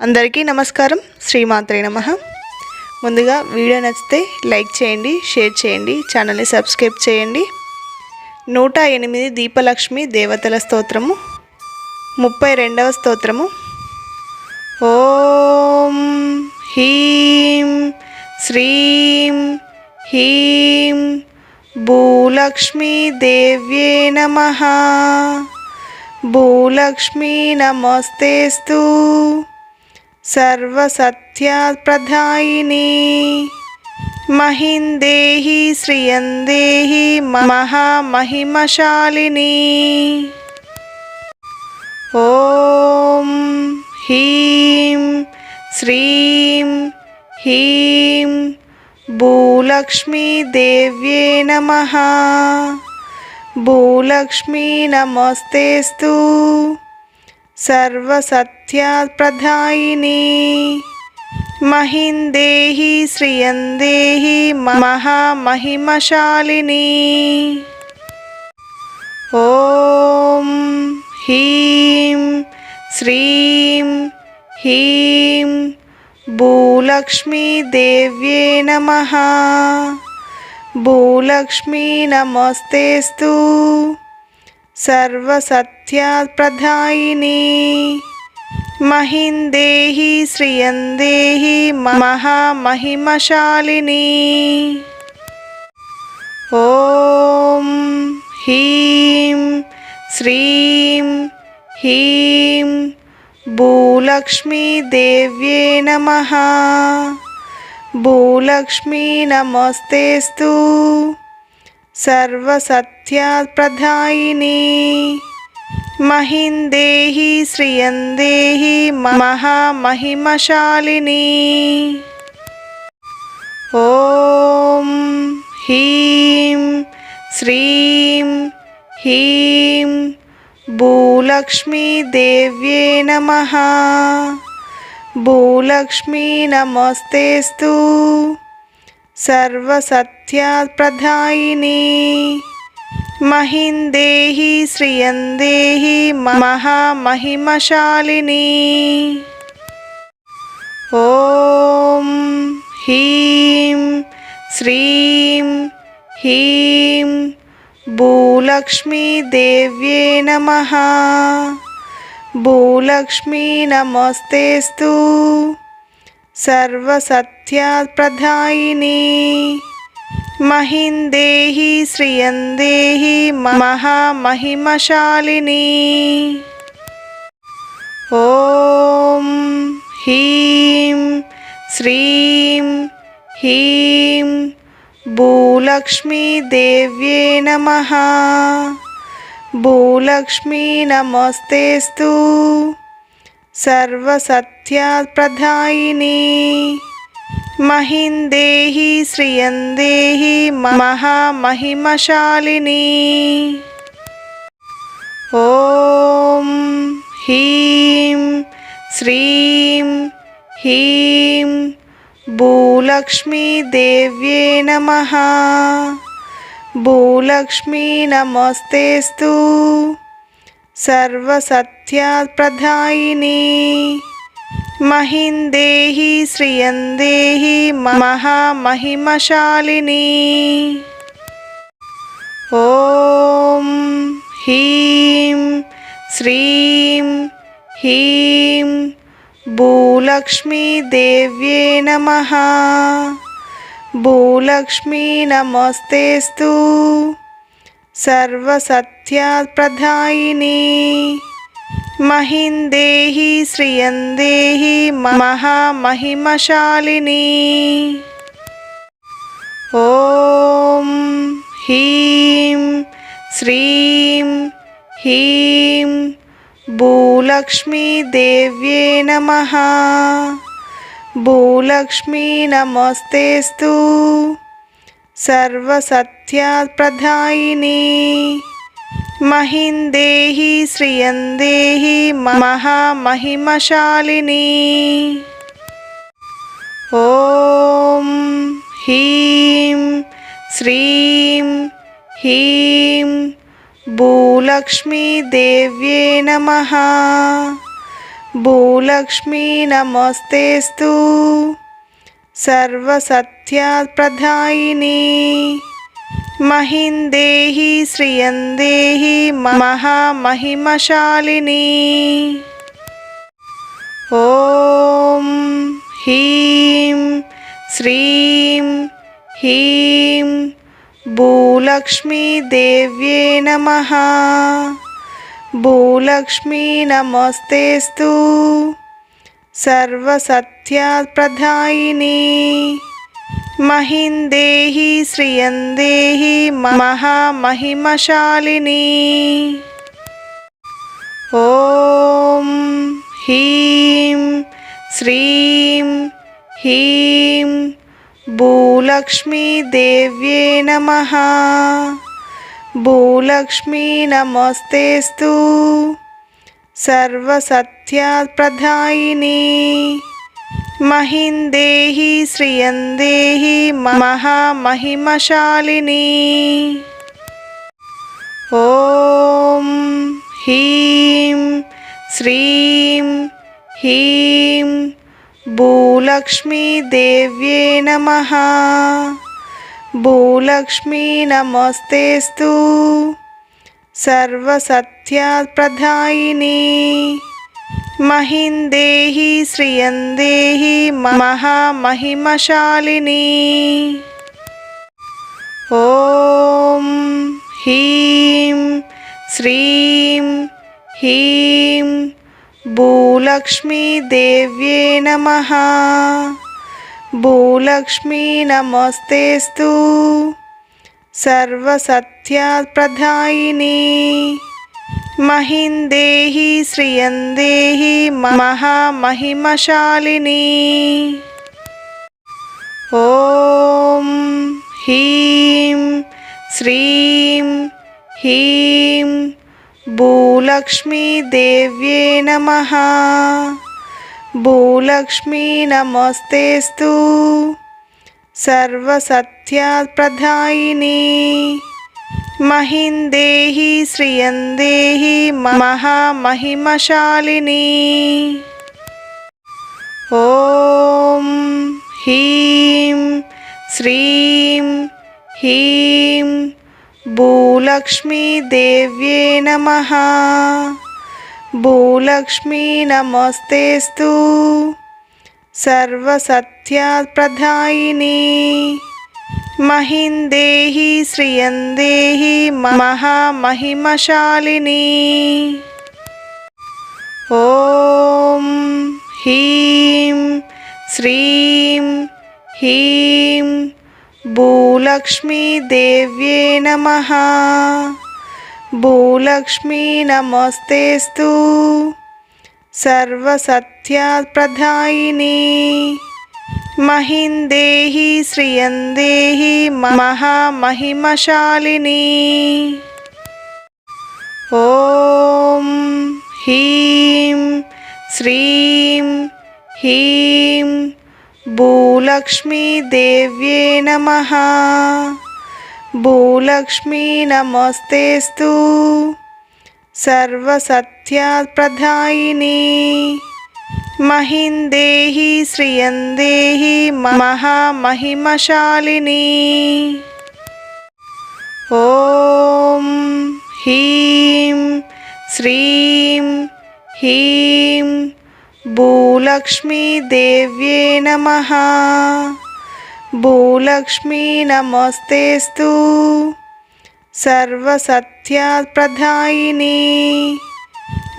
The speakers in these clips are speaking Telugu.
అందరికీ నమస్కారం. శ్రీమాత్రే నమ. ముందుగా వీడియో నచ్చితే లైక్ చేయండి షేర్ చేయండి ఛానల్ని సబ్స్క్రైబ్ చేయండి. నూట ఎనిమిది దీపలక్ష్మి దేవతల స్తోత్రము. ముప్పై రెండవ స్తోత్రము. ఓం హీం శ్రీం హీం భూలక్ష్మీ దేవ్యే నమః. భూలక్ష్మీ నమస్తేస్తూ. సర్వసత్యప్రధాయిని మహిందేహి శ్రియందేహి మహామహిమశాలిని ఓం హీం శ్రీం హీం భూలక్ష్మీదేవ్యే నమ భూలక్ష్మీ నమస్తేస్తు సర్వసత్యప్రధాయిని మహిందేహి శ్రియందేహి మహామహిమశాలిని ఓం హీం శ్రీం హీం భూలక్ష్మీదేవ్యే నమ భూలక్ష్మీ నమస్తేస్తు సర్వసత్యప్రదాయిని మహిందేహి శ్రియందేహి మహామహిమశాలిని ఓం హీం శ్రీం హీం భూలక్ష్మీదేవ్యే నమ భూలక్ష్మీ నమస్తేస్తు సర్వసత్యప్రదాయిని మహిందేహి శ్రియందేహి మహామహిమశాలిని ఓం హీం శ్రీం హీం భూలక్ష్మీదేవ్యే నమ భూలక్ష్మీ నమస్తేస్తు సర్వసత్యప్రదాయిని మహిందేహి శ్రియందేహి మహామహిమశాలిని ఓం హీం శ్రీం హీం భూలక్ష్మీదేవ్యే నమ భూలక్ష్మీ నమస్తేస్తు సర్వసత్యప్రదాయిని మహిందేహి శ్రియందేహి మహామహిమశాలిని ఓం హీం శ్రీం హీం భూలక్ష్మీదేవ్యే నమ భూలక్ష్మీ నమస్తేస్తు సర్వసత్యప్రధాయిని మహిందేహి శ్రియందేహి మహామహిమశాలిని ఓం హీం శ్రీం హీం భూలక్ష్మీదేవ్యే నమ భూలక్ష్మీ నమస్తేస్తు సర్వసత్యప్రదాయిని మహిందేహి శ్రియందేహి మహామహిమశాలిని ఓం హీం శ్రీం హీం భూలక్ష్మీదేవ్యే నమ భూలక్ష్మీ నమస్తేస్తు సర్వసత్యప్రదాయిని మహిందేహి శ్రియందేహి మహామహిమశాలిని ఓం హీం శ్రీం హీం భూలక్ష్మీదేవ్యే నమ భూలక్ష్మీ నమస్తేస్తు సర్వసత్యప్రదాయిని మహిందేహి శ్రియందేహి మహామహిమశాలిని ఓం హీం శ్రీం హీం భూలక్ష్మీ దేవ్యే నమః భూలక్ష్మీ నమస్తేస్తు ప్రధాయిని మహిందేహి శ్రియందేహి మహామహిమశాలిని. ఓం హ్రీం శ్రీం హ్రీం భూలక్ష్మీదేవ్యే నమ. భూలక్ష్మీ నమస్తేస్తు. సర్వసత్యప్రదాయిని మహిందేహి శ్రియందేహి మహామహిమశాలిని. ఓం హ్రీం శ్రీం హ్రీం భూలక్ష్మీదేవ్యే నమ. భూలక్ష్మీ నమస్తేస్తు. సర్వసత్యప్రదాయిని. మహిందేహి శ్రియందేహి మహామహిమశాలిని. ఓం హ్రీం శ్రీం హ్రీం భూలక్ష్మీదేవ్యే నమ. భూలక్ష్మీ నమస్తేస్తు. సర్వసత్యప్రదాయిని మహిందేహి శ్రియందేహి మహామహిమశాలిని. ఓం హ్రీం శ్రీం హ్రీం భూలక్ష్మీదేవ్యే నమ. భూలక్ష్మీ నమస్తేస్తు సర్వసత్యప్రదాయిని మహిందేహి శ్రియందేహి మహామహిమశాలిని. ఓం హీం శ్రీం హీం భూలక్ష్మీదేవ్యే నమ. భూలక్ష్మీ నమస్తేస్తు. సర్వసత్యప్రదాయిని మహిందేహి శ్రియందేహి మహామహిమశాలిని. ఓం హ్రీం శ్రీం హ్రీం భూలక్ష్మీదేవ్యే నమ. భూలక్ష్మీ నమస్తేస్తు సర్వసత్యప్రదాయిని. మహిందేహి శ్రియందేహి మహామహిమశాలిని. ఓం హీం శ్రీం హీం భూలక్ష్మీదేవ్యే నమ. భూలక్ష్మీ నమస్తేస్తు. సర్వసత్యప్రదాయిని మహిందేహి శ్రియందేహి మహామహిమశాలిని. ఓం హీం శ్రీం హీం భూలక్ష్మీదేవ్యే నమ. భూలక్ష్మీ నమస్తేస్తు. సర్వసత్యప్రదాయిని మహిందేహి శ్రియందేహి మహామహిమశాలిని. ఓం హ్రీం శ్రీం హ్రీం భూలక్ష్మీదేవ్యే నమ. భూలక్ష్మీ నమస్తేస్తు సర్వసత్యప్రదాయిని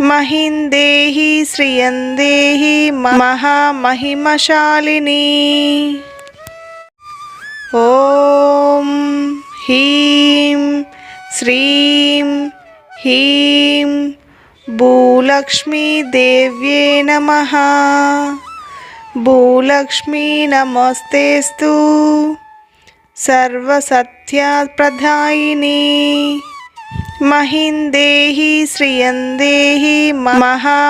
మహిందేహి శ్రియందేహి మహామహిమశాలిని. ఓం హీం శ్రీం హీం భూలక్ష్మీదేవ్యే నమ. భూలక్ష్మీ నమస్తేస్తు. సర్వసత్యప్రదాయిని మహిందేహి శ్రియందేహి మహామహిమశాలిని